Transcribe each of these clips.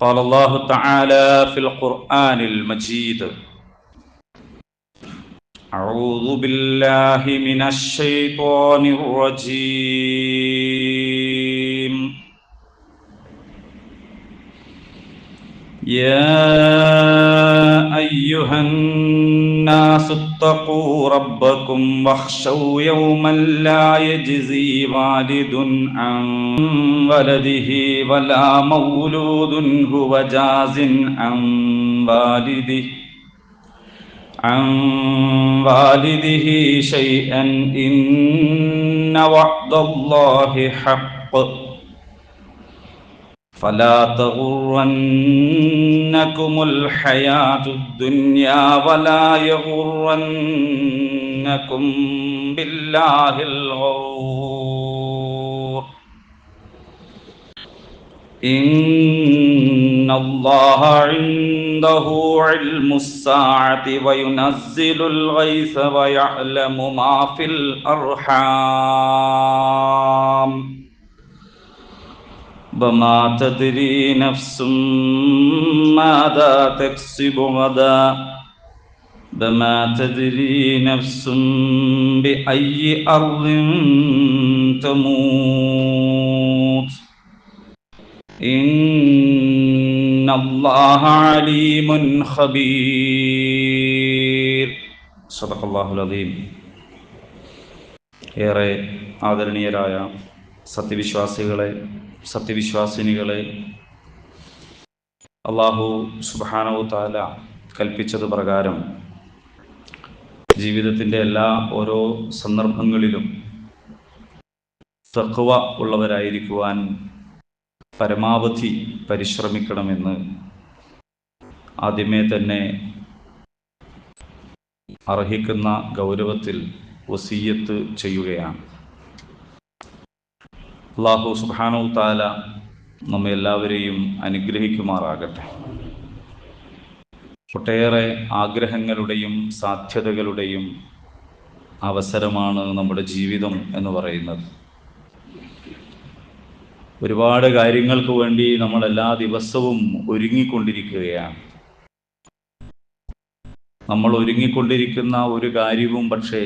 قال الله تعالى في القرآن المجيد. أعوذ بالله من الشيطان الرجيم. يا أيها الناس اتقوا ربكم واخشوا يوما لا يجزي والد عن ولده ولا مولود هو جاز عن والده عن والده شيئا إن وعد الله حق فلا تغرنكم الحياة الدنيا ولا يغرنكم بالله الغرور. إن الله عنده علم الساعة وينزل الغيث ويعلم ما في الأرحام. وما تدري نفس ماذا تكسب غدا وما تدري نفس بأي أرض تموت إن الله عليم خبير صدق الله العظيم ഏറെ ആദരണീയരായ സത്യവിശ്വാസികളെ സത്യവിശ്വാസിനികളെ അള്ളാഹു സുബാനവു താല കൽപ്പിച്ചത് പ്രകാരം ജീവിതത്തിന്റെ എല്ലാ ഓരോ സന്ദർഭങ്ങളിലും തക്കുവ ഉള്ളവരായിരിക്കുവാൻ പരമാവധി പരിശ്രമിക്കണമെന്ന് ആദ്യമേ തന്നെ അർഹിക്കുന്ന ഗൗരവത്തിൽ വസീയത്ത് ചെയ്യുകയാണ്. അള്ളാഹു സുബാനു താല നമ്മെ എല്ലാവരെയും അനുഗ്രഹിക്കുമാറാകട്ടെ. ഒട്ടേറെ ആഗ്രഹങ്ങളുടെയും സാധ്യതകളുടെയും അവസരമാണ് നമ്മുടെ ജീവിതം എന്ന് പറയുന്നത്. ഒരുപാട് കാര്യങ്ങൾക്ക് വേണ്ടി നമ്മൾ എല്ലാ ദിവസവും ഒരുങ്ങിക്കൊണ്ടിരിക്കുകയാണ്. നമ്മൾ ഒരുങ്ങിക്കൊണ്ടിരിക്കുന്ന ഒരു കാര്യവും പക്ഷേ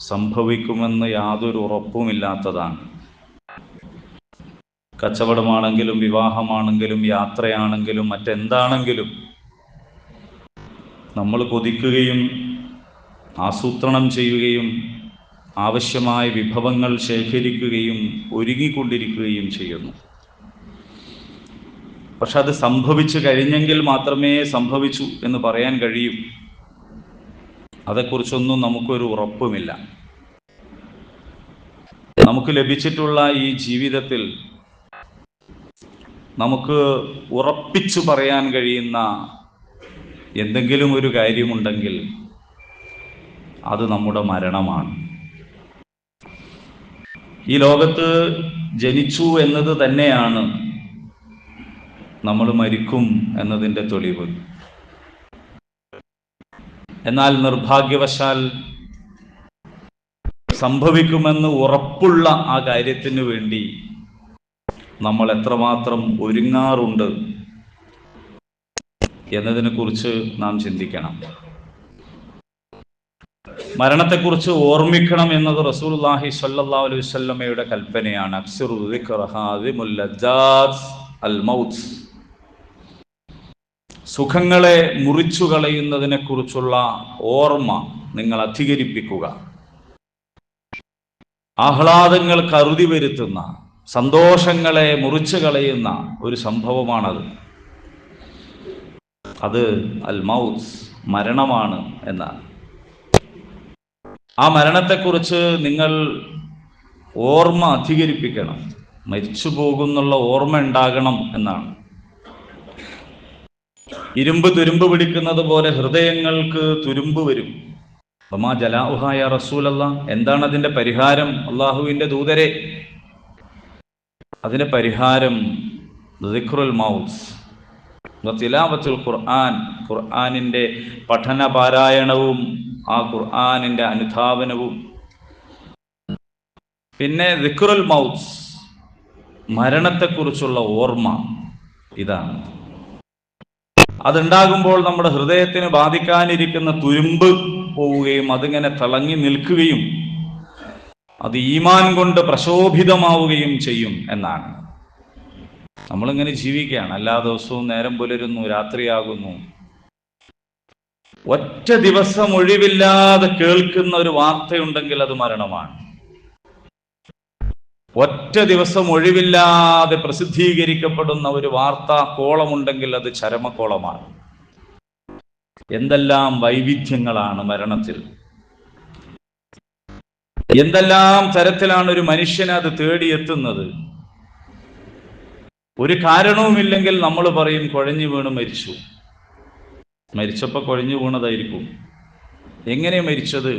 സംഭവിക്കുമെന്ന് യാതൊരു ഉറപ്പുമില്ലാത്തതാണ്. കച്ചവടമാണെങ്കിലും വിവാഹമാണെങ്കിലും യാത്രയാണെങ്കിലും മറ്റെന്താണെങ്കിലും നമ്മൾ കൊതിക്കുകയും ആസൂത്രണം ചെയ്യുകയും ആവശ്യമായ വിഭവങ്ങൾ ശേഖരിക്കുകയും ഒരുങ്ങിക്കൊണ്ടിരിക്കുകയും ചെയ്യുന്നു. പക്ഷെ അത് സംഭവിച്ചു കഴിഞ്ഞെങ്കിൽ മാത്രമേ സംഭവിച്ചു എന്ന് പറയാൻ കഴിയൂ. അതേക്കുറിച്ചൊന്നും നമുക്കൊരു ഉറപ്പുമില്ല. നമുക്ക് ലഭിച്ചിട്ടുള്ള ഈ ജീവിതത്തിൽ നമുക്ക് ഉറപ്പിച്ചു പറയാൻ കഴിയുന്ന എന്തെങ്കിലും ഒരു കാര്യമുണ്ടെങ്കിൽ അത് നമ്മുടെ മരണമാണ്. ഈ ലോകത്ത് ജനിച്ചു എന്നത് തന്നെയാണ് നമ്മൾ മരിക്കും എന്നതിന്റെ തെളിവ്. എന്നാൽ നിർഭാഗ്യവശാൽ സംഭവിക്കുമെന്ന് ഉറപ്പുള്ള ആ കാര്യത്തിന് വേണ്ടി നമ്മൾ എത്രമാത്രം ഒരുങ്ങാറുണ്ട് എന്നതിനെ കുറിച്ച് നാം ചിന്തിക്കണം. മരണത്തെക്കുറിച്ച് ഓർമ്മിക്കണം എന്നത് റസൂൽഹി സല്ലാ അലൈഹി വല്ലമയുടെ കൽപ്പനയാണ്. സുഖങ്ങളെ മുറിച്ചു കളയുന്നതിനെ കുറിച്ചുള്ള ഓർമ്മ നിങ്ങൾ അധികരിപ്പിക്കുക. ആഹ്ലാദങ്ങൾ കരുതി വരുത്തുന്ന സന്തോഷങ്ങളെ മുറിച്ചു കളയുന്ന ഒരു സംഭവമാണത്. അത് അൽ മൗസ് മരണമാണ് എന്നാണ്. ആ മരണത്തെക്കുറിച്ച് നിങ്ങൾ ഓർമ്മ അധികരിപ്പിക്കണം. മരിച്ചു പോകുന്നുള്ള ഓർമ്മ ഉണ്ടാകണം എന്നാണ്. ഇരുമ്പ് തുരുമ്പ് പിടിക്കുന്നത് പോലെ ഹൃദയങ്ങൾക്ക് തുരുമ്പ് വരും. അമ്മാ ജലാഹായ റസൂലല്ല. എന്താണ് അതിന്റെ പരിഹാരം? അള്ളാഹുവിന്റെ ദൂതരെ. അതിന്റെ പരിഹാരം ദിഖ്റുൽ മൗസ് തിലാവത്തുൽ ഖുർആൻ ഖുർആനിന്റെ പഠന പാരായണവും ആ ഖുർആനിന്റെ അനുധാവനവും. പിന്നെ ദിഖ്റുൽ മൗസ് മരണത്തെക്കുറിച്ചുള്ള ഓർമ്മ ഇതാണ്. അതുണ്ടാകുമ്പോൾ നമ്മുടെ ഹൃദയത്തിന് ബാധിക്കാനിരിക്കുന്ന തുരുമ്പ് പോവുകയും അതിങ്ങനെ തിളങ്ങി നിൽക്കുകയും അത് ഈമാൻ കൊണ്ട് പ്രശോഭിതമാവുകയും ചെയ്യും എന്നാണ്. നമ്മളിങ്ങനെ ജീവിക്കുകയാണ്. എല്ലാ ദിവസവും നേരം പുലരുന്നു രാത്രിയാകുന്നു. ഒറ്റ ദിവസം ഒഴിവില്ലാതെ കേൾക്കുന്ന ഒരു വാർത്തയുണ്ടെങ്കിൽ അത് മരണമാണ്. ഒറ്റ ദിവസം ഒഴിവില്ലാതെ പ്രസിദ്ധീകരിക്കപ്പെടുന്ന ഒരു വാർത്താ കോളമുണ്ടെങ്കിൽ അത് ചരമക്കോളമാണ് എന്തെല്ലാം വൈവിധ്യങ്ങളാണ് മരണത്തിൽ. എന്തെല്ലാം തരത്തിലാണ് ഒരു മനുഷ്യനെ അത് തേടിയെത്തുന്നത്? ഒരു കാരണവുമില്ലെങ്കിൽ നമ്മൾ പറയും കുഴഞ്ഞു വീണ് മരിച്ചു. മരിച്ചപ്പോ കുഴഞ്ഞു വീണതായിരിക്കും. എങ്ങനെ മരിച്ചത്?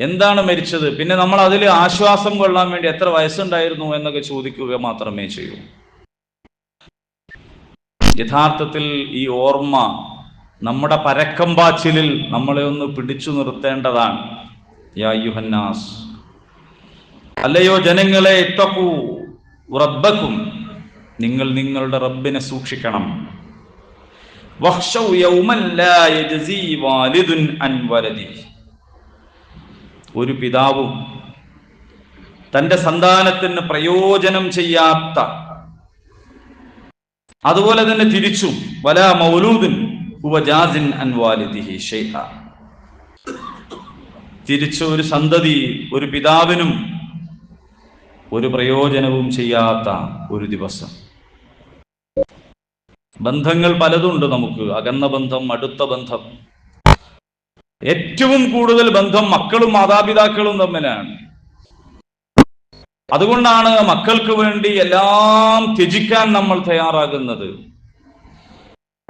എന്താണ് മരിച്ചത്? പിന്നെ നമ്മൾ അതിൽ ആശ്വാസം കൊള്ളാൻ വേണ്ടി എത്ര വയസ്സുണ്ടായിരുന്നു എന്നൊക്കെ ചോദിക്കുക മാത്രമേ ചെയ്യൂ. യഥാർത്ഥത്തിൽ ഈ ഓർമ്മ നമ്മുടെ പരക്കമ്പാച്ചിലിൽ നമ്മളെ ഒന്ന് പിടിച്ചു നിർത്തേണ്ടതാണ്. അല്ലയോ ജനങ്ങളെ ഇത്തക്കൂ റബ്ബക്കും നിങ്ങൾ നിങ്ങളുടെ റബ്ബിനെ സൂക്ഷിക്കണം. ഒരു പിതാവും തന്റെ സന്താനത്തിന് പ്രയോജനം ചെയ്യാത്ത അതുപോലെ തന്നെ തിരിച്ചും വല മൗലൂദിൻ ഉപജാസിൻ അൻവാലിദിഹി വാലിദിഹി ഷൈഅ തിരിച്ചു ഒരു സന്തതി ഒരു പിതാവിനും ഒരു പ്രയോജനവും ചെയ്യാത്ത ഒരു ദിവസം. ബന്ധങ്ങൾ പലതുണ്ട് നമുക്ക്. അകന്ന ബന്ധം അടുത്ത ബന്ധം. ഏറ്റവും കൂടുതൽ ബന്ധം മക്കളും മാതാപിതാക്കളും തമ്മിലാണ്. അതുകൊണ്ടാണ് മക്കൾക്ക് വേണ്ടി എല്ലാം ത്യജിക്കാൻ നമ്മൾ തയ്യാറാകുന്നത്.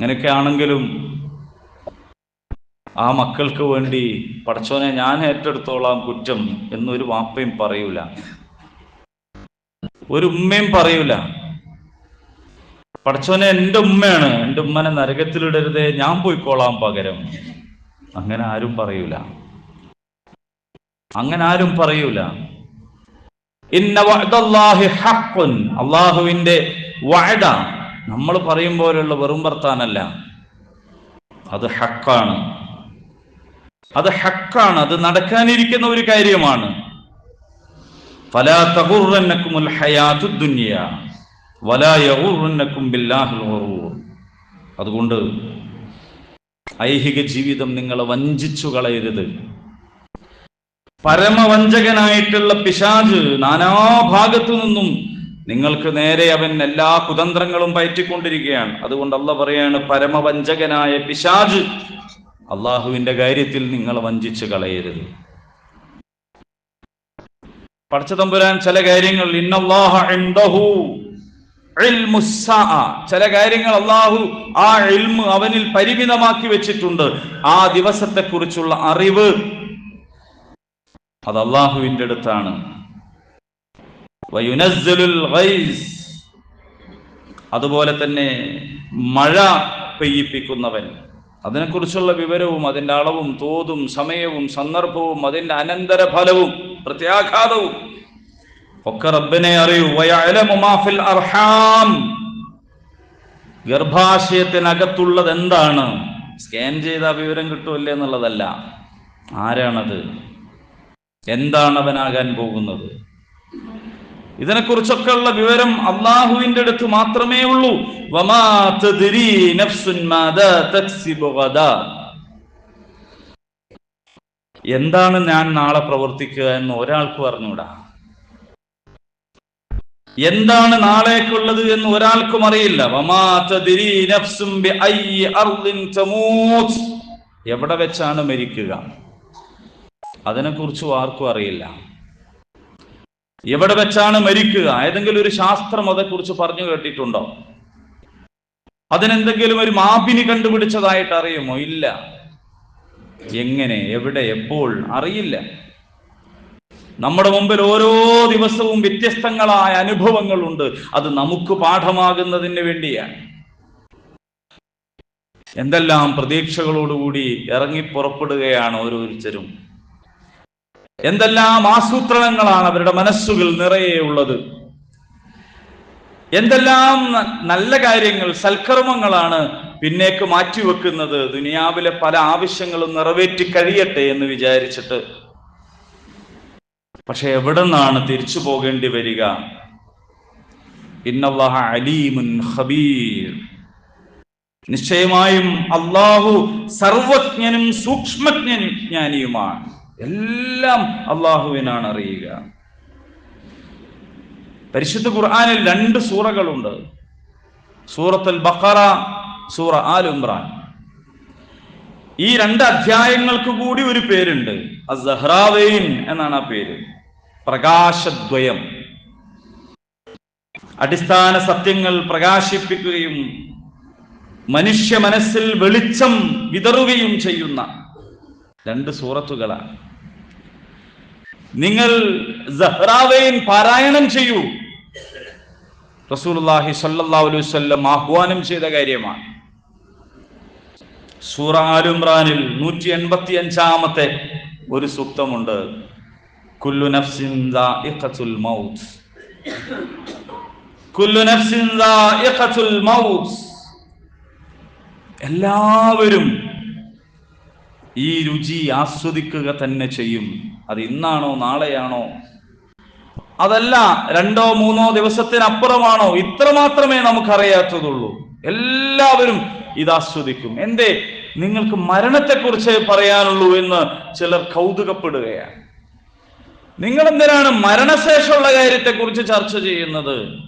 അങ്ങനെയൊക്കെ ആണെങ്കിലും ആ മക്കൾക്ക് വേണ്ടി പടച്ചോനെ ഞാൻ ഏറ്റെടുത്തോളാം കുറ്റം എന്നൊരു വാപ്പയും പറയൂല. ഒരു ഉമ്മയും പറയൂല. പടച്ചോനെ എന്റെ ഉമ്മയാണ്. എന്റെ ഉമ്മനെ നരകത്തിലിടരുതേ. ഞാൻ പോയിക്കോളാം പകരം. അങ്ങനെ ആരും പറയൂല. അങ്ങനെ ആരും പറയൂല. അള്ളാഹുവിന്റെ വാഴ നമ്മൾ പറയും പോലെയുള്ള വെറും വർത്താനല്ല. അത് ഹക്കാണ് അത് ഹക്കാണ് അത് നടക്കാനിരിക്കുന്ന ഒരു കാര്യമാണ്. അതുകൊണ്ട് ഐഹിക ജീവിതം നിങ്ങളെ വഞ്ചിച്ചു കളയരുത്. പരമവഞ്ചകനായിട്ടുള്ള പിശാജ് നാനാഭാഗത്തു നിന്നും നിങ്ങൾക്ക് നേരെ അവൻ എല്ലാ കുതന്ത്രങ്ങളും പയറ്റിക്കൊണ്ടിരിക്കുകയാണ്. അതുകൊണ്ട് അല്ല പറയാണ് പരമവഞ്ചകനായ പിശാജ് അള്ളാഹുവിന്റെ കാര്യത്തിൽ നിങ്ങൾ വഞ്ചിച്ച് കളയരുത് പടച്ചതമ്പുരാൻ ചില കാര്യങ്ങൾ. ചില കാര്യങ്ങൾ അള്ളാഹു ആ ഇൽമ് അവനിൽ പരിമിതമാക്കി വെച്ചിട്ടുണ്ട് ആ ദിവസത്തെ കുറിച്ചുള്ള അറിവ് അത് അള്ളാഹുവിന്റെ അടുത്താണ്. അതുപോലെ തന്നെ മഴ പെയ്യിപ്പിക്കുന്നവൻ അതിനെക്കുറിച്ചുള്ള വിവരവും അതിന്റെ അളവും തോതും സമയവും സന്ദർഭവും അതിന്റെ അനന്തരഫലവും പ്രത്യാഘാതവും ഒക്കെ റബ്ബിനെ അറിയൂ. അർഹാം. ഗർഭാശയത്തിനകത്തുള്ളത് എന്താണ് സ്കാൻ ചെയ്ത വിവരം കിട്ടുമല്ലേ എന്നുള്ളതല്ല. ആരാണത്? എന്താണ് അവനാകാൻ പോകുന്നത്? ഇതിനെക്കുറിച്ചൊക്കെ ഉള്ള വിവരം അള്ളാഹുവിന്റെ അടുത്ത് മാത്രമേ ഉള്ളൂ. എന്താണ് ഞാൻ നാളെ പ്രവർത്തിക്കുക എന്ന് ഒരാൾക്ക് പറഞ്ഞൂടാ എന്താണ് നാളേക്കുള്ളത് എന്ന് ഒരാൾക്കും അറിയില്ല. എവിടെ വെച്ചാണ് മരിക്കുക? അതിനെക്കുറിച്ചും ആർക്കും അറിയില്ല. എവിടെ വെച്ചാണ് മരിക്കുക? ഏതെങ്കിലും ഒരു ശാസ്ത്രം അതേക്കുറിച്ച് പറഞ്ഞു കേട്ടിട്ടുണ്ടോ? അതിനെന്തെങ്കിലും ഒരു മാപിനി കണ്ടുപിടിച്ചതായിട്ട് അറിയുമോ? ഇല്ല. എങ്ങനെ എവിടെ എപ്പോൾ? അറിയില്ല. നമ്മുടെ മുമ്പിൽ ഓരോ ദിവസവും വ്യത്യസ്തങ്ങളായ അനുഭവങ്ങളുണ്ട്. അത് നമുക്ക് പാഠമാകുന്നതിന് വേണ്ടിയാണ്. എന്തെല്ലാം പ്രതീക്ഷകളോടുകൂടി ഇറങ്ങി പുറപ്പെടുകയാണ് ഓരോരുത്തരും. എന്തെല്ലാം ആസൂത്രണങ്ങളാണ് അവരുടെ മനസ്സുകൾ നിറയെ ഉള്ളത്. എന്തെല്ലാം നല്ല കാര്യങ്ങൾ സൽക്കർമ്മങ്ങളാണ് പിന്നേക്ക് മാറ്റിവെക്കുന്നത്. ദുനിയാവിലെ പല ആവശ്യങ്ങളും നിറവേറ്റി കഴിയട്ടെ എന്ന് വിചാരിച്ചിട്ട്. പക്ഷെ എവിടെ നിന്നാണ് തിരിച്ചു പോകേണ്ടി വരിക? അലീമുൻ ഹബീർ നിശ്ചയമായും അള്ളാഹു സർവജ്ഞനും സൂക്ഷ്മജ്ഞാനിയുമാണ് എല്ലാം അള്ളാഹുവിനാണ് അറിയുക. പരിശുദ്ധ ഖുർആാനിൽ രണ്ട് സൂറകളുണ്ട്. സൂറത്തുൽ ബഖറ സൂറ ആൽ ഇമ്രാൻ. ഈ രണ്ട് അധ്യായങ്ങൾക്ക് കൂടി ഒരു പേരുണ്ട്. അസ്ഹ്റാവൈൻ എന്നാണ് ആ പേര്. പ്രകാശദ്വയം. അടിസ്ഥാന സത്യങ്ങൾ പ്രകാശിപ്പിക്കുകയും മനുഷ്യ മനസ്സിൽ വെളിച്ചം വിതറുകയും ചെയ്യുന്ന രണ്ട് സൂറത്തുകളാണ്. നിങ്ങൾ സഹ്റാവൈൻ പാരായണം ചെയ്യൂ. റസൂലുള്ളാഹി സ്വല്ലല്ലാഹു അലൈഹി വസല്ലം ആഹ്വാനം ചെയ്ത കാര്യമാണ്. സൂറ ആലുംറാനിൽ നൂറ്റി എൺപത്തി അഞ്ചാമത്തെ ഒരു സൂക്തമുണ്ട്. കുല്ലു നഫ്സിൻ ദാഇഖത്തുൽ മൗത്ത്. കുല്ലു നഫ്സിൻ ദാഇഖത്തുൽ മൗത്ത്. എല്ലാവരും ഈ രുചി ആസ്വദിക്കുക തന്നെ ചെയ്യും. അത് ഇന്നാണോ നാളെയാണോ? അതല്ല രണ്ടോ മൂന്നോ ദിവസത്തിനപ്പുറമാണോ? ഇത്ര മാത്രമേ നമുക്കറിയാത്തതുള്ളൂ. എല്ലാവരും ഇത് ആസ്വദിക്കും എന്തേ? നിങ്ങൾക്ക് മരണത്തെക്കുറിച്ച് പറയാനുള്ളൂ എന്ന് ചിലർ കൗതുകപ്പെടുകയാണ്. നിങ്ങൾ എന്തിനാണ് മരണശേഷമുള്ള കാര്യത്തെക്കുറിച്ച് ചർച്ച ചെയ്യുന്നത്?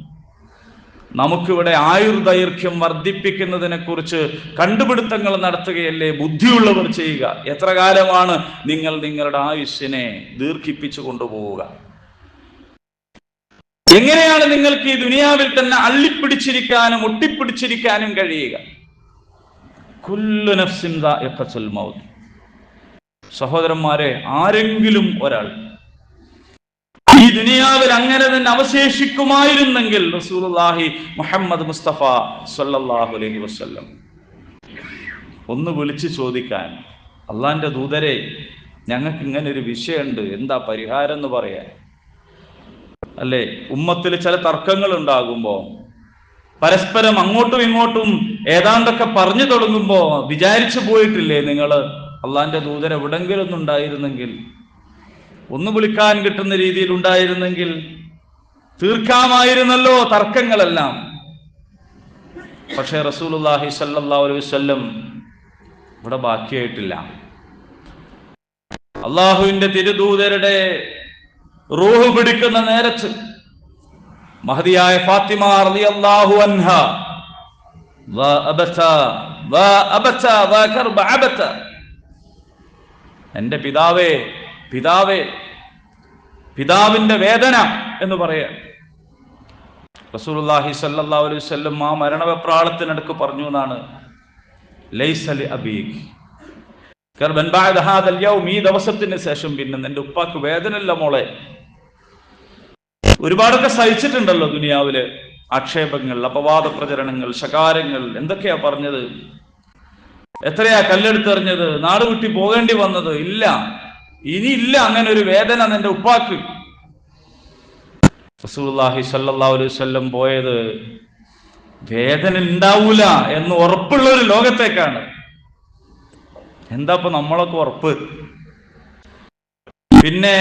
നമുക്കിവിടെ ആയുർദൈർഘ്യം വർദ്ധിപ്പിക്കുന്നതിനെ കുറിച്ച് കണ്ടുപിടുത്തങ്ങൾ നടത്തുകയല്ലേ ബുദ്ധിയുള്ളവർ ചെയ്യുക? എത്ര കാലമാണ് നിങ്ങൾ നിങ്ങളുടെ ആയുസ്സിനെ ദീർഘിപ്പിച്ചു കൊണ്ടുപോവുക? എങ്ങനെയാണ് നിങ്ങൾക്ക് ഈ ദുനിയാവിൽ തന്നെ അള്ളിപ്പിടിച്ചിരിക്കാനും ഒട്ടിപ്പിടിച്ചിരിക്കാനും കഴിയുക? കുല്ലു നഫ്സിൻ ദാഇഖത്തുൽ മൗത്ത്. സഹോദരന്മാരെ ആരെങ്കിലും ഒരാൾ ഈ ദുനിയാവിൽ അങ്ങനെ തന്നെ അവശേഷിക്കുമായിരുന്നെങ്കിൽ റസൂലുള്ളാഹി മുഹമ്മദ് മുസ്തഫ സല്ലല്ലാഹു അലൈഹി വസല്ലം. ഒന്ന് വിളിച്ചു ചോദിക്കാൻ അള്ളാന്റെ ദൂതരെ ഞങ്ങൾക്ക് ഇങ്ങനെ ഒരു വിഷയമുണ്ട് എന്താ പരിഹാരം എന്ന് പറയാൻ. അല്ലേ? ഉമ്മത്തിൽ ചില തർക്കങ്ങൾ ഉണ്ടാകുമ്പോൾ പരസ്പരം അങ്ങോട്ടും ഇങ്ങോട്ടും ഏതാണ്ടൊക്കെ പറഞ്ഞു തുടങ്ങുമ്പോ വിചാരിച്ചു പോയിട്ടില്ലേ നിങ്ങൾ അള്ളാന്റെ ദൂതർ എവിടെങ്കിലും ഒന്നും ഉണ്ടായിരുന്നെങ്കിൽ ഒന്ന് വിളിക്കാൻ കിട്ടുന്ന രീതിയിൽ ഉണ്ടായിരുന്നെങ്കിൽ തീർക്കാമായിരുന്നല്ലോ തർക്കങ്ങളെല്ലാം. പക്ഷേ സല്ലല്ലാഹു അലൈഹി വസല്ലം ഇവിടെ ബാക്കിയായിട്ടില്ല. അള്ളാഹുവിന്റെ തിരുദൂതരുടെ റൂഹ് പിടിക്കുന്ന നേരത്ത് മഹതിയായ ഫാത്തിമ അൻഹ വാ കർബ അബത എന്റെ പിതാവേ പിതാവേ പിതാവിന്റെ വേദന എന്ന് പറയാ. റസൂലുള്ളാഹി സല്ലല്ലാഹു അലൈഹി വസല്ലം ആ മരണവെപ്രാളത്തിനടുക്ക് പറഞ്ഞു എന്നാണ്. ലൈസലി അബീഖ് ഈ ദിവസത്തിന് ശേഷം പിന്നെ നിന്റെ ഉപ്പാക്ക് വേദനയില്ല മോളെ. ഒരുപാടൊക്കെ സഹിച്ചിട്ടുണ്ടല്ലോ ദുനിയാവിൽ. ആക്ഷേപങ്ങൾ അപവാദ പ്രചരണങ്ങൾ ശകാരങ്ങൾ എന്തൊക്കെയാ പറഞ്ഞത്? എത്രയാ കല്ലെടുത്തെറിഞ്ഞത്? നാട് വിട്ടി പോകേണ്ടി വന്നത്? ഇല്ല. ഇനി ഇല്ല അങ്ങനെ ഒരു വേദന നിന്റെ ഉപ്പാക്ക്. റസൂലുള്ളാഹി സ്വല്ലല്ലാഹു അലൈഹി വസല്ലം പോയത് വേദന ഉണ്ടാവൂല എന്ന് ഉറപ്പുള്ള ഒരു ലോകത്തേക്കാണ്. എന്താ ഇപ്പൊ നമ്മളൊക്കെ ഉറപ്പ്? പിന്നെ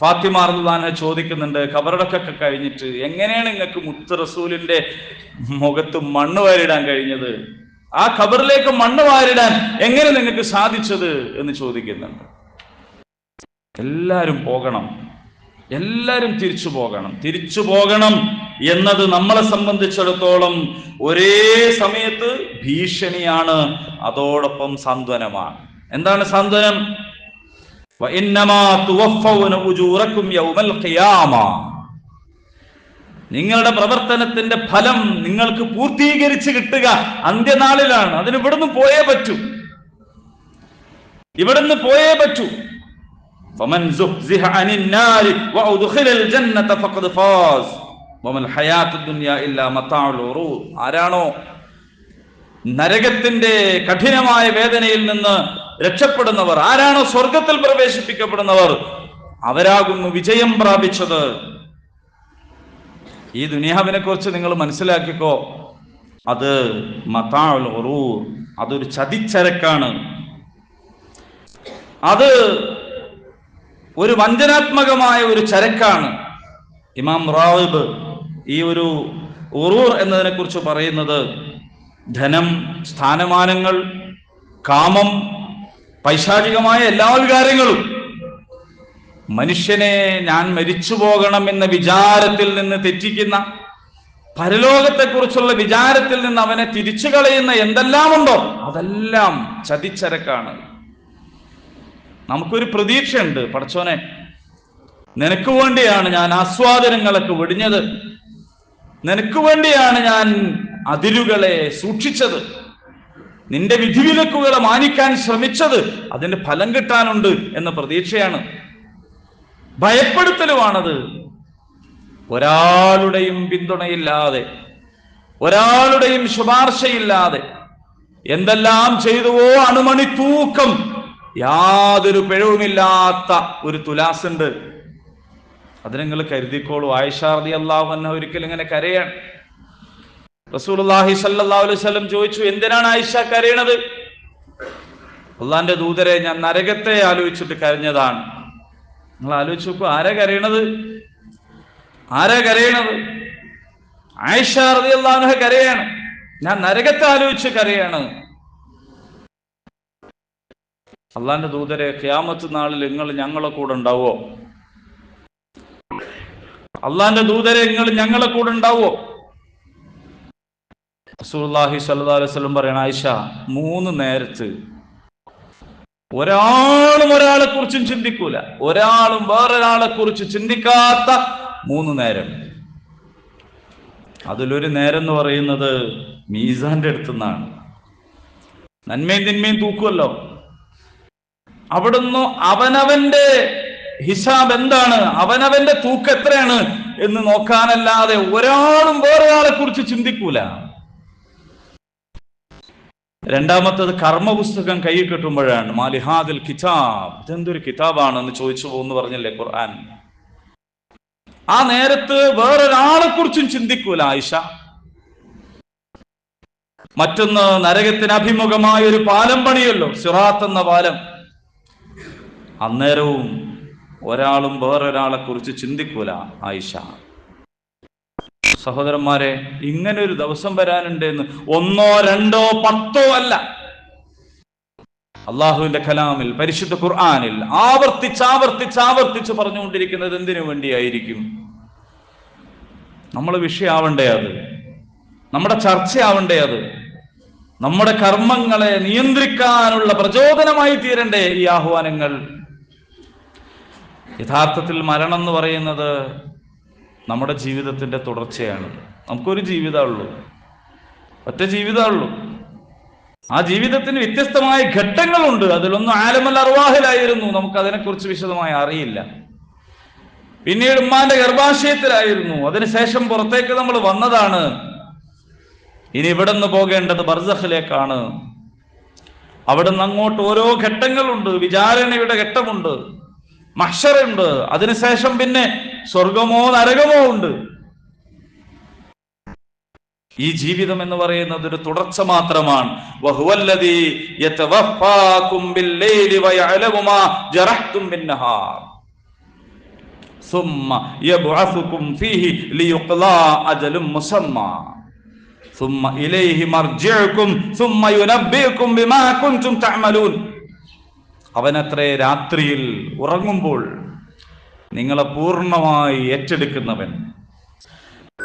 ഫാത്തിമ അറുദാനെ ചോദിക്കുന്നുണ്ട് ഖബറടക്കൊക്കെ കഴിഞ്ഞിട്ട് എങ്ങനെയാണ് നിങ്ങൾക്ക് മുത്ത് റസൂലിന്റെ മുഖത്ത് മണ്ണ് വാരിടാൻ കഴിഞ്ഞത്? ആ ഖബറിലേക്ക് മണ്ണ് വാരിടാൻ എങ്ങനെ നിങ്ങൾക്ക് സാധിച്ചത് എന്ന് ചോദിക്കുന്നുണ്ട്. എല്ലാവരും പോകണം. എല്ലാവരും തിരിച്ചു പോകണം. തിരിച്ചു പോകണം എന്നത് നമ്മളെ സംബന്ധിച്ചിടത്തോളം ഒരേ സമയത്ത് ഭീഷണിയാണ് അതോടൊപ്പം സാന്ത്വനമാണ്. എന്താണ് സാന്ത്വനം? നിങ്ങളുടെ പ്രവർത്തനത്തിന്റെ ഫലം നിങ്ങൾക്ക് പൂർത്തീകരിച്ച് കിട്ടുക അന്ത്യനാളിലാണ്. അതിന് ഇവിടുന്ന് പോയേ പറ്റൂ. ഇവിടുന്ന് പോയേ പറ്റൂ. فمن زحزح عن النار وأدخل الجنة فقد فاز وما الحياة الدنيا إلا متاع الغرور ആരാണോ നരകത്തിന്റെ കഠിനമായ വേദനയിൽ നിന്ന് രക്ഷപ്പെടുന്നവർ ആരാണോ സ്വർഗത്തിൽ പ്രവേശിപ്പിക്കപ്പെടുന്നവർ അവരാകുന്നു വിജയം പ്രാപിച്ചത് ഈ ദുനിയാവിനെ കുറിച്ച് നിങ്ങൾ മനസ്സിലാക്കിക്കോ അത് മതാഉൽ ഉറൂർ അതൊരു ചതിച്ചരക്കാണ് അത് ഒരു വഞ്ചനാത്മകമായ ഒരു ചരക്കാണ്. ഇമാം റാവിബ് ഈ ഒരു ഉറൂർ എന്നതിനെ കുറിച്ച് പറയുന്നത് ധനം സ്ഥാനമാനങ്ങൾ കാമം പൈശാചികമായ എല്ലാ വികാരങ്ങളും. മനുഷ്യനെ ഞാൻ മരിച്ചു പോകണം എന്ന വിചാരത്തിൽ നിന്ന് തെറ്റിക്കുന്ന പരലോകത്തെക്കുറിച്ചുള്ള വിചാരത്തിൽ നിന്ന് അവനെ തിരിച്ചു കളയുന്ന എന്തെല്ലാമുണ്ടോ? അതെല്ലാം ചതിച്ചരക്കാണ്. നമുക്കൊരു പ്രതീക്ഷയുണ്ട്. പടച്ചോനെ നിനക്ക് വേണ്ടിയാണ് ഞാൻ ആസ്വാദനങ്ങളൊക്കെ വെടിഞ്ഞത്. നിനക്ക് വേണ്ടിയാണ് ഞാൻ അതിരുകളെ സൂക്ഷിച്ചത്. നിന്റെ വിധിവിലക്കുകളെ മാനിക്കാൻ ശ്രമിച്ചത്. അതിന്റെ ഫലം കിട്ടാനുണ്ട് എന്ന പ്രതീക്ഷയാണ്. ഭയപ്പെടുത്തലുമാണത്. ഒരാളുടെയും പിന്തുണയില്ലാതെ ഒരാളുടെയും ശുപാർശയില്ലാതെ എന്തെല്ലാം ചെയ്തുവോ അണുമണി തൂക്കം യാതൊരു പിഴവുമില്ലാത്ത ഒരു തുലാസുണ്ട്. അത് നിങ്ങൾ കരുതിക്കോളൂ. ആയിഷാർദി അള്ളാഹു എന്ന ഒരിക്കലും ഇങ്ങനെ കരയാണ്. റസൂലുള്ളാഹി സല്ലല്ലാഹു അലൈഹി വസല്ലം ചോദിച്ചു എന്തിനാണ് ആയിഷ കരയണത്? അള്ളാന്റെ ദൂതരെ ഞാൻ നരകത്തെ ആലോചിച്ചിട്ട് കരഞ്ഞതാണ്. നിങ്ങൾ ആലോചിച്ച് നോക്കൂ ആരാ കരയണത്? ആരാ കരയണത്? ആയിഷ അൻഹ കരയാണ്. ഞാൻ നരകത്തെ ആലോചിച്ച് കരയാണ്. അള്ളാന്റെ ദൂതരെ ക്യാമത്ത് നാളിൽ നിങ്ങൾ ഞങ്ങളെ കൂടെ ഉണ്ടാവോ അള്ളാന്റെ ദൂതരെ നിങ്ങൾ ഞങ്ങളെ കൂടെ ഉണ്ടാവോ അലൈഹി വസല്ലം പറയണ ആയിഷ മൂന്ന് നേരത്ത് ഒരാളും ഒരാളെ കുറിച്ചും ചിന്തിക്കൂല. ഒരാളും വേറൊരാളെ കുറിച്ച് ചിന്തിക്കാത്ത മൂന്ന് നേരം. അതിലൊരു നേരം എന്ന് പറയുന്നത് മീസാന്റെ അടുത്തുനിന്നാണ്. നന്മയും തിന്മയും തൂക്കുമല്ലോ അവിടുന്ന് അവനവന്റെ ഹിസാബ് എന്താണ്? അവനവന്റെ തൂക്ക് എത്രയാണ്? എന്ന് നോക്കാനല്ലാതെ ഒരാളും വേറൊരാളെ കുറിച്ച് ചിന്തിക്കൂല. രണ്ടാമത്തത് കർമ്മപുസ്തകം കയ്യിൽ കിട്ടുമ്പോഴാണ്. മാലിഹാദിൽ കിതാബ്. ഇതെന്തൊരു കിതാബാണെന്ന് ചോദിച്ചു പോകുന്നു പറഞ്ഞല്ലേ ഖുർആൻ? ആ നേരത്ത് വേറൊരാളെ കുറിച്ചും ചിന്തിക്കൂല ആയിഷ. മറ്റൊന്ന് നരകത്തിന് അഭിമുഖമായ ഒരു പാലം പണിയല്ലോ. സിറാത്ത് എന്ന പാലം. അന്നേരവും ഒരാളും വേറൊരാളെ കുറിച്ച് ചിന്തിക്കൂല ആയിഷ. സഹോദരന്മാരെ ഇങ്ങനെ ഒരു ദിവസം വരാനുണ്ട് എന്ന് ഒന്നോ രണ്ടോ പത്തോ അല്ല. അള്ളാഹുവിന്റെ കലാമിൽ പരിശുദ്ധ ഖുർആാനിൽ ആവർത്തിച്ച് ആവർത്തിച്ച് ആവർത്തിച്ച് പറഞ്ഞുകൊണ്ടിരിക്കുന്നത് എന്തിനു വേണ്ടിയായിരിക്കും? നമ്മൾ വിഷയാവണ്ടേ അത്? നമ്മുടെ ചർച്ചയാവണ്ടേ അത്? നമ്മുടെ കർമ്മങ്ങളെ നിയന്ത്രിക്കാനുള്ള പ്രചോദനമായി തീരണ്ടേ ഈ ആഹ്വാനങ്ങൾ? യഥാർത്ഥത്തിൽ മരണം എന്ന് പറയുന്നത് നമ്മുടെ ജീവിതത്തിന്റെ തുടർച്ചയാണ്. നമുക്കൊരു ജീവിതമുള്ളൂ ഒറ്റ ജീവിതമുള്ളൂ ആ ജീവിതത്തിന് വ്യത്യസ്തമായ ഘട്ടങ്ങളുണ്ട്. അതിലൊന്നും ആലമൽ അർവാഹിലായിരുന്നു. നമുക്ക് അതിനെക്കുറിച്ച് വിശദമായി അറിയില്ല. പിന്നീട് ഉമ്മാന്റെ ഗർഭാശയത്തിലായിരുന്നു. അതിനുശേഷം പുറത്തേക്ക് നമ്മൾ വന്നതാണ്. ഇനി ഇവിടെ നിന്ന് പോകേണ്ടത് ബർസഖിലേക്കാണ്. നിന്ന് അങ്ങോട്ട് ഓരോ ഘട്ടങ്ങളുണ്ട്. വിചാരണയുടെ ഘട്ടമുണ്ട്. മഷറുണ്ട് അതിനുശേഷം പിന്നെ സ്വർഗമോ നരകമോ ഉണ്ട്. ഈ ജീവിതം എന്ന് പറയുന്നത് ഒരു തുടർച്ച മാത്രമാണ്. അവനത്രേ രാത്രിയിൽ ഉറങ്ങുമ്പോൾ നിങ്ങളെ പൂർണമായി ഏറ്റെടുക്കുന്നവൻ.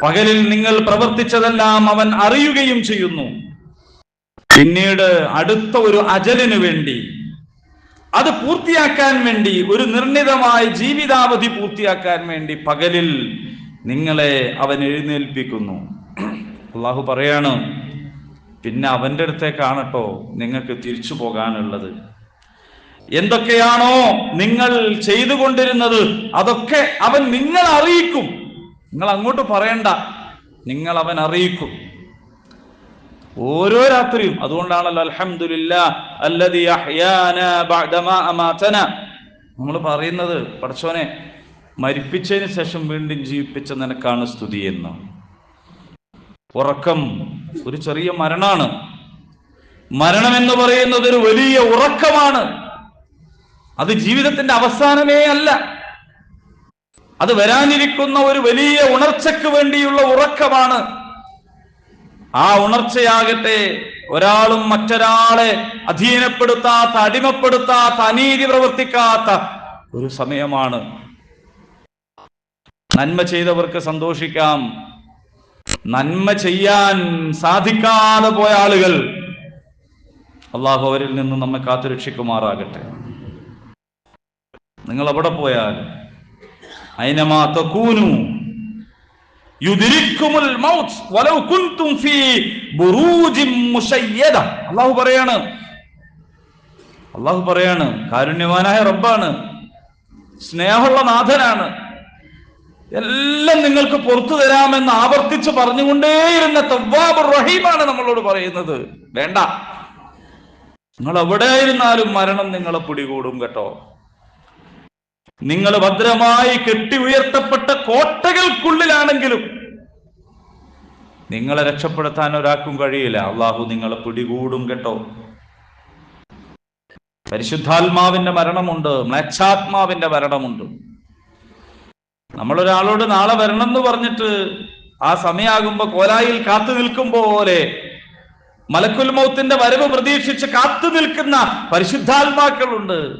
പകലിൽ നിങ്ങൾ പ്രവർത്തിച്ചതെല്ലാം അവൻ അറിയുകയും ചെയ്യുന്നു. പിന്നീട് അടുത്ത ഒരു അജലിനു വേണ്ടി അത് പൂർത്തിയാക്കാൻ വേണ്ടി ഒരു നിർണിതമായ ജീവിതാവധി പൂർത്തിയാക്കാൻ വേണ്ടി പകലിൽ നിങ്ങളെ അവൻ എഴുന്നേൽപ്പിക്കുന്നു. അള്ളാഹു പറയാണ് പിന്നെ അവന്റെ അടുത്തേക്കാണട്ടോ നിങ്ങൾക്ക് തിരിച്ചു പോകാനുള്ളത്. എന്തൊക്കെയാണോ നിങ്ങൾ ചെയ്തുകൊണ്ടിരുന്നത് അതൊക്കെ അവൻ നിങ്ങൾ അറിയിക്കും. നിങ്ങൾ അങ്ങോട്ട് പറയണ്ട. നിങ്ങൾ അവൻ അറിയിക്കും. ഓരോ രാത്രിയും. അതുകൊണ്ടാണല്ലോ അമാതന. നമ്മൾ പറയുന്നത് പഠിച്ചോനെ മരിപ്പിച്ചതിന് ശേഷം വീണ്ടും ജീവിപ്പിച്ച നിനക്കാണ് സ്തുതി എന്ന്. ഉറക്കം ഒരു ചെറിയ മരണമാണ്. മരണം എന്ന് പറയുന്നത് ഒരു വലിയ ഉറക്കമാണ്. അത് ജീവിതത്തിന്റെ അവസാനമേ അല്ല. അത് വരാനിരിക്കുന്ന ഒരു വലിയ ഉണർച്ചയ്ക്ക് വേണ്ടിയുള്ള ഉറക്കമാണ്. ആ ഉണർച്ചയാകട്ടെ ഒരാളും മറ്റൊരാളെ അധീനപ്പെടുത്താത്ത അടിമപ്പെടുത്താത്ത അനീതി പ്രവർത്തിക്കാത്ത ഒരു സമയമാണ്. നന്മ ചെയ്തവർക്ക് സന്തോഷിക്കാം. നന്മ ചെയ്യാൻ സാധിക്കാതെ പോയ ആളുകൾ അള്ളാഹു അവരിൽ നിന്ന് നമ്മെ കാത്തുരക്ഷിക്കുമാറാകട്ടെ. നിങ്ങൾ എവിടെ പോയാൽ യുദ്രിക്കുമുൽ മൗത്ത് വലൗ ഫീ അല്ലാഹു പറയാണ്. അള്ളാഹു പറയാണ് കാരുണ്യവാനായ റബ്ബാണ് സ്നേഹമുള്ള നാഥനാണ്. എല്ലാം നിങ്ങൾക്ക് പുറത്തു തരാമെന്ന് ആവർത്തിച്ച് പറഞ്ഞുകൊണ്ടേയിരുന്ന തവ്വാബുർ റഹീമാണ് നമ്മളോട് പറയുന്നത്. വേണ്ട. നിങ്ങൾ എവിടെയായിരുന്നാലും മരണം നിങ്ങളെ പിടികൂടും കേട്ടോ. നിങ്ങൾ ഭദ്രമായി കെട്ടി ഉയർത്തപ്പെട്ട കോട്ടകൾക്കുള്ളിലാണെങ്കിലും നിങ്ങളെ രക്ഷപ്പെടുത്താൻ ഒരാൾക്കും കഴിയില്ല. അള്ളാഹു നിങ്ങളെ പിടികൂടും കേട്ടോ. പരിശുദ്ധാത്മാവിന്റെ മരണമുണ്ട്. മ്ലേച്ഛാത്മാവിന്റെ മരണമുണ്ട്. നമ്മളൊരാളോട് നാളെ വരണം എന്ന് പറഞ്ഞിട്ട് ആ സമയാകുമ്പോ കോലായിൽ കാത്തു നിൽക്കും പോലെ മലക്കുൽ മൗത്തിന്റെ വരവ് പ്രതീക്ഷിച്ച് കാത്തു നിൽക്കുന്ന പരിശുദ്ധാത്മാക്കളുണ്ട്.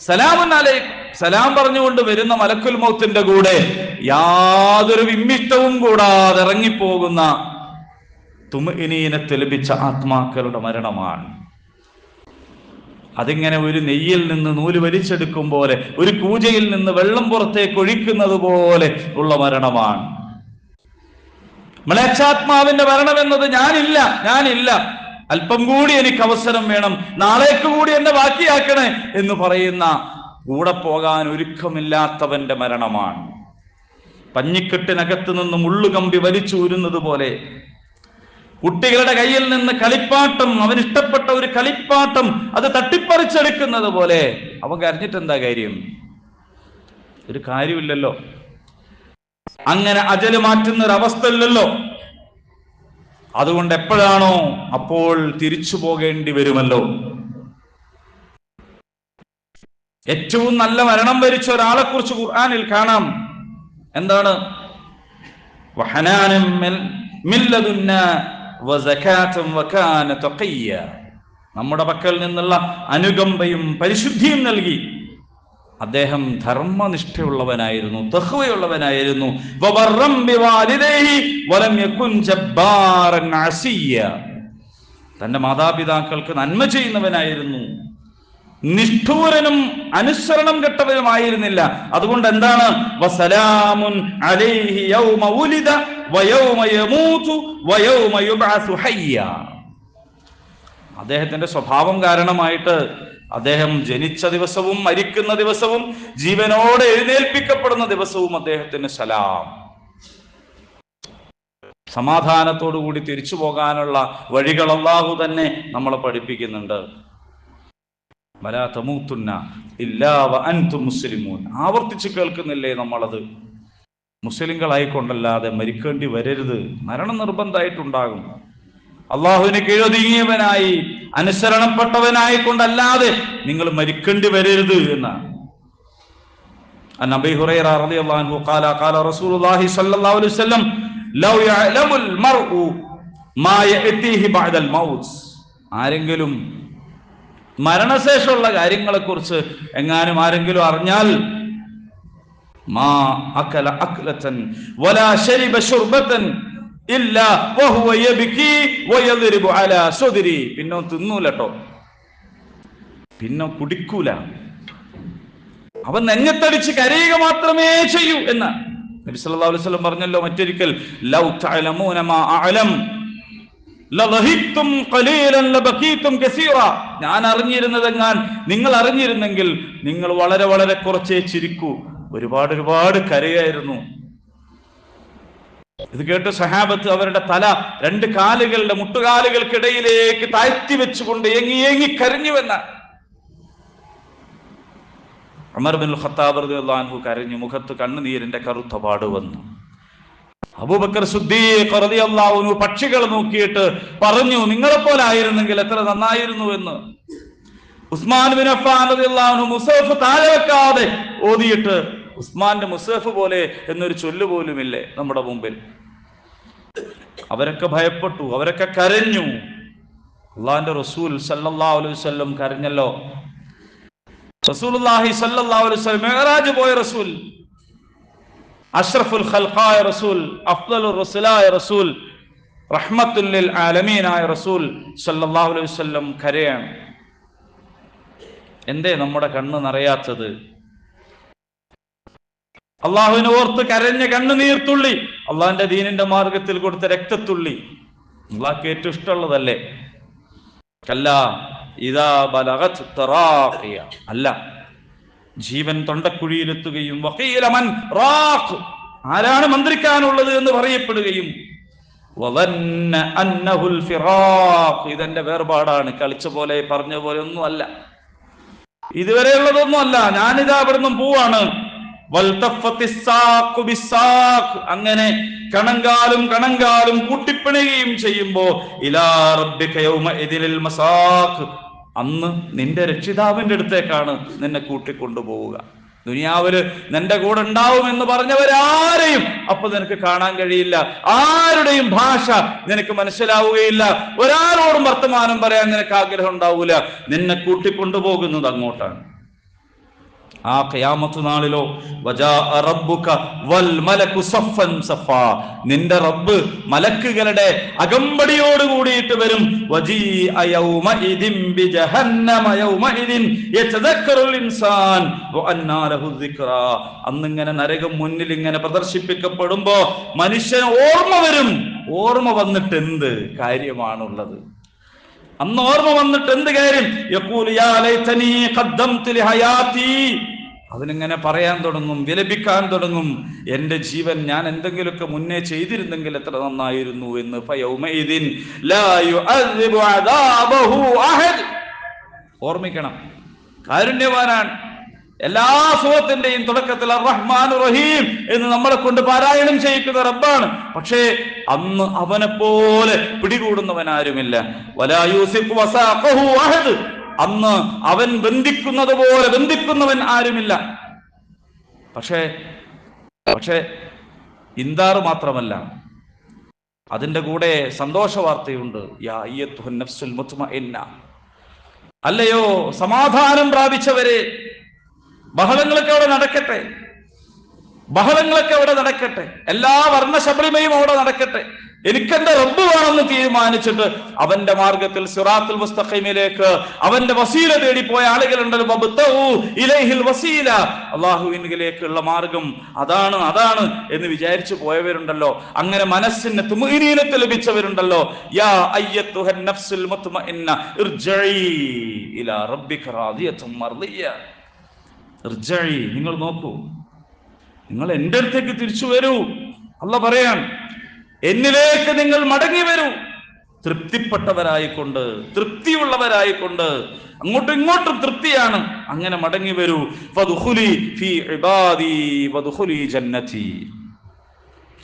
സലാമുൻ അലൈക്കും. സലാം പറഞ്ഞുകൊണ്ട് വരുന്ന മലക്കുൽ മൗത്തിന്റെ കൂടെ യാതൊരു വിമ്മിഷ്ടവും കൂടാതെ ഇറങ്ങിപ്പോകുന്ന തുമഇനീനത്ത് ലഭിച്ച ആത്മാക്കളുടെ മരണമാണ്. അതിങ്ങനെ ഒരു നെയ്യിൽ നിന്ന് നൂൽ വലിച്ചെടുക്കും പോലെ ഒരു കൂജയിൽ നിന്ന് വെള്ളം പുറത്തേക്ക് ഒഴിക്കുന്നത് പോലെ ഉള്ള മരണമാണ്. മ്ലേച്ഛാത്മാവിന്റെ മരണം എന്നത് ഞാനില്ല ഞാനില്ല. അല്പം കൂടി എനിക്ക് അവസരം വേണം നാളേക്ക് കൂടി എന്നെ ബാക്കിയാക്കണേ എന്ന് പറയുന്ന കൂടെ പോകാൻ ഒരുക്കമില്ലാത്തവന്റെ മരണമാണ്. പഞ്ഞിക്കെട്ടിനകത്ത് നിന്ന് മുള്ളുകമ്പി വലിച്ചൂരുന്നത് പോലെ കുട്ടികളുടെ കയ്യിൽ നിന്ന് കളിപ്പാട്ടം അവനിഷ്ടപ്പെട്ട ഒരു കളിപ്പാട്ടം അത് തട്ടിപ്പറിച്ചെടുക്കുന്നത് പോലെ അവൻ കരഞ്ഞിട്ട് എന്താ കാര്യം? ഒരു കാര്യമില്ലല്ലോ. അങ്ങനെ അജൽ മാറ്റുന്ന ഒരു അവസ്ഥ ഇല്ലല്ലോ അതുകൊണ്ട് എപ്പോഴാണോ അപ്പോൾ തിരിച്ചു പോകേണ്ടി വരുമല്ലോ. ഏറ്റവും നല്ല മരണം വരിച്ച ഒരാളെ കുറിച്ച് ഖുർആാനിൽ കാണാം. എന്താണ്? നമ്മുടെ പക്കൽ നിന്നുള്ള അനുകമ്പയും പരിശുദ്ധിയും നൽകി. അദ്ദേഹം ധർമ്മനിഷ്ഠയുള്ളവനായിരുന്നു തഹ്വയുള്ളവനായിരുന്നു. തന്റെ മാതാപിതാക്കൾക്ക് നന്മ ചെയ്യുന്നവനായിരുന്നു. നിഷ്ഠൂരനും അനുസരണം കെട്ടവരുമായിരുന്നില്ല. അതുകൊണ്ട് എന്താണ്? വസലാമുൻ അലൈഹി യമൂതു ഹയ്യ. അദ്ദേഹത്തിന്റെ സ്വഭാവം കാരണമായിട്ട് അദ്ദേഹം ജനിച്ച ദിവസവും മരിക്കുന്ന ദിവസവും ജീവനോടെ എഴുന്നേൽപ്പിക്കപ്പെടുന്ന ദിവസവും അദ്ദേഹത്തിന് സലാം. സമാധാനത്തോടു കൂടി തിരിച്ചു പോകാനുള്ള വഴികൾ തന്നെ നമ്മളെ പഠിപ്പിക്കുന്നുണ്ട്. വലാത്തമൂത്തുന്ന ഇല്ലാവ മുസ്ലിമൂൻ. ആവർത്തിച്ച് കേൾക്കുന്നില്ലേ നമ്മളത്? മുസ്ലിങ്ങളായിക്കൊണ്ടല്ലാതെ മരിക്കേണ്ടി വരരുത്. മരണം നിർബന്ധമായിട്ടുണ്ടാകും. അള്ളാഹുവിന് കീഴൊതുങ്ങിയവനായി അനുസരണപ്പെട്ടവനായിക്കൊണ്ടല്ലാതെ നിങ്ങൾ മരിക്കേണ്ടി വരരുത് എന്നാണ്. ഹുറൈറ റളിയല്ലാഹു ഖാല ഖാല റസൂലുള്ളാഹി സ്വല്ലല്ലാഹു അലൈഹി വസല്ലം ലൗ മർഉ മാ യഅതീഹി ബഅദൽ ആരെങ്കിലും മരണശേഷമുള്ള കാര്യങ്ങളെക്കുറിച്ച് എങ്ങാനും ആരെങ്കിലും അറിഞ്ഞാൽ മാ അക്കല അക്ലത്തൻ വലാ ശരിബ ശുർബത്തൻ ഇല്ല പിന്നെ തിന്നൂലട്ടോ. പിന്നെ കുടിക്കൂല. അവൻ നെഞ്ഞത്തടിച്ച് കരയുക മാത്രമേ ചെയ്യൂ എന്ന് നബി സല്ലല്ലാഹു അലൈഹി വസല്ലം പറഞ്ഞല്ലോ മറ്റൊരിക്കൽ ലൗ തഅലമൂന മാ അഅലം. ഞാൻ അറിഞ്ഞിരുന്നതെങ്ങാൻ? നിങ്ങൾ അറിഞ്ഞിരുന്നെങ്കിൽ നിങ്ങൾ വളരെ വളരെ കുറച്ചേ ചിരിക്കൂ. ഒരുപാട് ഒരുപാട് കരയായിരുന്നു. ഇത് കേട്ട് സഹാബത്ത് അവരുടെ തല രണ്ട് കാലുകളുടെ മുട്ടുകാലുകൾക്കിടയിലേക്ക് താഴ്ത്തി വെച്ചുകൊണ്ട് ഏങ്ങി ഏങ്ങി കരഞ്ഞുവെന്ന് അമർ ബിൻ ഖത്താബ് അൻഹു കരഞ്ഞു മുഖത്ത് കണ്ണുനീരിന്റെ കറുത്ത പാട് വന്നു. അബൂബക്കർ സുദ്ദീഖ് പക്ഷികൾ നോക്കിയിട്ട് പറഞ്ഞു നിങ്ങളെ നിങ്ങളെപ്പോലെ ആയിരുന്നെങ്കിൽ എത്ര നന്നായിരുന്നു എന്ന്. ഉസ്മാൻ ബിൻ റളിയല്ലാഹു അൻഹു മുസഹഫ് താഴെ വെക്കാതെ ഓതിയിട്ട് ഉസ്മാന്റെ മുസഹഫ് പോലെ എന്നൊരു ചൊല്ല് പോലുമില്ലേ നമ്മുടെ മുമ്പിൽ. അവരൊക്കെ ഭയപ്പെട്ടു അവരൊക്കെ കരഞ്ഞു. അള്ളാഹിന്റെ റസൂൽ അലൈഹി കരഞ്ഞല്ലോ. റസൂലുള്ളാഹി സല്ലല്ലാഹു അലൈഹി വസല്ലം മെഹറാജ് പോയ റസൂൽ അഷ്റഫുൽ ഖൽഖായ റസൂൽ അഫ്ദലുർ റസൂലായ റസൂൽ റഹ്മത്തുൽ ലിൽ ആലമീനായ റസൂൽ സല്ലല്ലാഹു അലൈഹി വസല്ലം കരയാണ്. എന്തേ നമ്മുടെ കണ്ണ് നിറയാത്തത്? അള്ളാഹുവിനെ ഓർത്ത് കരഞ്ഞ കണ്ണ് നീർത്തുള്ളി അള്ളാഹിന്റെ ദീനിന്റെ മാർഗത്തിൽ കൊടുത്ത രക്തത്തുള്ളി. അള്ളാഹ്ക്ക് ഏറ്റവും ഇഷ്ടമുള്ളതല്ലേ? കല്ല ഇതാ ബലഗത് തറാഖിയ. അല്ല ജീവൻ തൊണ്ടക്കുഴിയിലെത്തുകയും വക്കീലമൻ റാഖ് ആരാണ് മന്ത്രിക്കാനുള്ളത് എന്ന് പറയപ്പെടുകയും ഇതെന്റെ വേർപാടാണ് കളിച്ച പോലെ പറഞ്ഞ പോലെ ഒന്നും അല്ല ഇതുവരെ ഉള്ളതൊന്നും അല്ല ഞാനിതാ അവിടുന്ന് പോവാണ്. അങ്ങനെ കണങ്കാലും കണങ്കാലും കൂട്ടിപ്പിണുകയും ചെയ്യുമ്പോ ഇലാ അന്ന് നിന്റെ രക്ഷിതാവിന്റെ അടുത്തേക്കാണ് നിന്നെ കൂട്ടിക്കൊണ്ടുപോവുക. ദുനിയാവിൽ നിന്റെ കൂടെ ഉണ്ടാവുമെന്ന് പറഞ്ഞവരാരെയും അപ്പൊ നിനക്ക് കാണാൻ കഴിയില്ല. ആരുടെയും ഭാഷ നിനക്ക് മനസ്സിലാവുകയില്ല. ഒരാളോടും വർത്തമാനം പറയാൻ നിനക്ക് ആഗ്രഹം ഉണ്ടാവൂല. നിന്നെ കൂട്ടിക്കൊണ്ടുപോകുന്നത് അങ്ങോട്ടാണ്. ആ ഖിയാമത്തു നാളിലോ നിന്റെ റബ്ബ് മലക്കുകളുടെ അകമ്പടിയോട് കൂടിയിട്ട് വരും. അന്നിങ്ങനെ നരകം മുന്നിൽ ഇങ്ങനെ പ്രദർശിപ്പിക്കപ്പെടുമ്പോ മനുഷ്യന് ഓർമ്മ വരും. ഓർമ്മ വന്നിട്ട് എന്ത് കാര്യമാണുള്ളത്? അന്ന് ഓർമ്മ വന്നിട്ട് എന്ത് കാര്യം? അവനിങ്ങനെ പറയാൻ തുടങ്ങും വിലപിക്കാൻ തുടങ്ങും. എന്റെ ജീവൻ ഞാൻ എന്തെങ്കിലുമൊക്കെ മുന്നേ ചെയ്തിരുന്നെങ്കിൽ എത്ര നന്നായിരുന്നു എന്ന്. ഓർമ്മിക്കണം കാരുണ്യവാനാണ്. എല്ലാ സുഖത്തിന്റെയും തുടക്കത്തിൽ റഹ്മാൻ റഹീം എന്ന് നമ്മളെ കൊണ്ട് പാരായണം ചെയ്യിക്കുന്ന റബ്ബാണ്. പക്ഷേ അന്ന് അവനെ പോലെ അഹദ്. അന്ന് അവൻ ബന്ധിക്കുന്നത് പോലെ ബന്ധിക്കുന്നവൻ ആരുമില്ല. പക്ഷേ പക്ഷേ ഇന്താറ് മാത്രമല്ല. അതിന്റെ കൂടെ സന്തോഷ വാർത്തയുണ്ട് അല്ലയോ സമാധാനം പ്രാപിച്ചവരെ. ബഹളങ്ങളൊക്കെ അവിടെ നടക്കട്ടെ. ബഹളങ്ങളൊക്കെ അവിടെ നടക്കട്ടെ. എല്ലാ വർണശബരിമയും അവിടെ നടക്കട്ടെ. എനിക്കെന്റെ റബ്ബ് വേണമെന്ന് തീരുമാനിച്ചിട്ട് അവന്റെ മാർഗത്തിൽ സിറാത്തുൽ മുസ്തഖീമിലേക്ക് അവന്റെ വസീല തേടി പോയ ആളുകളുണ്ടല്ലോ വസീല. അള്ളാഹുവിനിലേക്കുള്ള മാർഗം അതാണ് അതാണ് എന്ന് വിചാരിച്ചു പോയവരുണ്ടല്ലോ. അങ്ങനെ മനസ്സിന് തുമീനീനത്ത് ലഭിച്ചവരുണ്ടല്ലോ. യാ അയ്യത്തുഹൻ നഫ്സുൽ മുത്മഇന്ന ഇലാ റബ്ബിക റാദിയത്തും മർദിയ. ഇർജഈ നിങ്ങൾ നോക്കൂ. നിങ്ങൾ എന്റെ അടുത്തേക്ക് തിരിച്ചു വരൂ. അല്ല പറയാൻ എന്നിലേക്ക് നിങ്ങൾ മടങ്ങി വരൂ. തൃപ്തിപ്പെട്ടവരായിക്കൊണ്ട് തൃപ്തിയുള്ളവരായിക്കൊണ്ട് അങ്ങോട്ടും ഇങ്ങോട്ടും തൃപ്തിയാണ്. അങ്ങനെ മടങ്ങി വരൂ. ജന്നതി.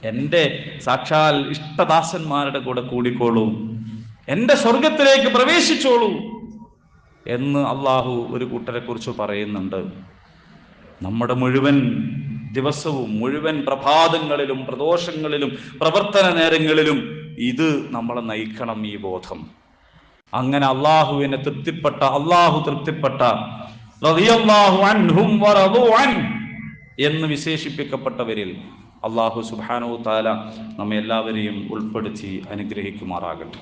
എന്റെ സാക്ഷാൽ ഇഷ്ടദാസന്മാരുടെ കൂടെ കൂടിക്കോളൂ. എന്റെ സ്വർഗത്തിലേക്ക് പ്രവേശിച്ചോളൂ എന്ന് അള്ളാഹു ഒരു കൂട്ടരെ കുറിച്ച് പറയുന്നുണ്ട്. നമ്മുടെ മുഴുവൻ ദിവസവും മുഴുവൻ പ്രഭാതങ്ങളിലും പ്രദോഷങ്ങളിലും പ്രവർത്തന നേരങ്ങളിലും ഇത് നമ്മളെ നയിക്കണം ഈ ബോധം. അങ്ങനെ അള്ളാഹുവിനെ തൃപ്തിപ്പെട്ട അള്ളാഹു തൃപ്തിപ്പെട്ട എന്ന് വിശേഷിപ്പിക്കപ്പെട്ടവരിൽ അള്ളാഹു സുബ്ഹാനഹു താല നമ്മെ എല്ലാവരെയും ഉൾപ്പെടുത്തി അനുഗ്രഹിക്കുമാറാകട്ടെ.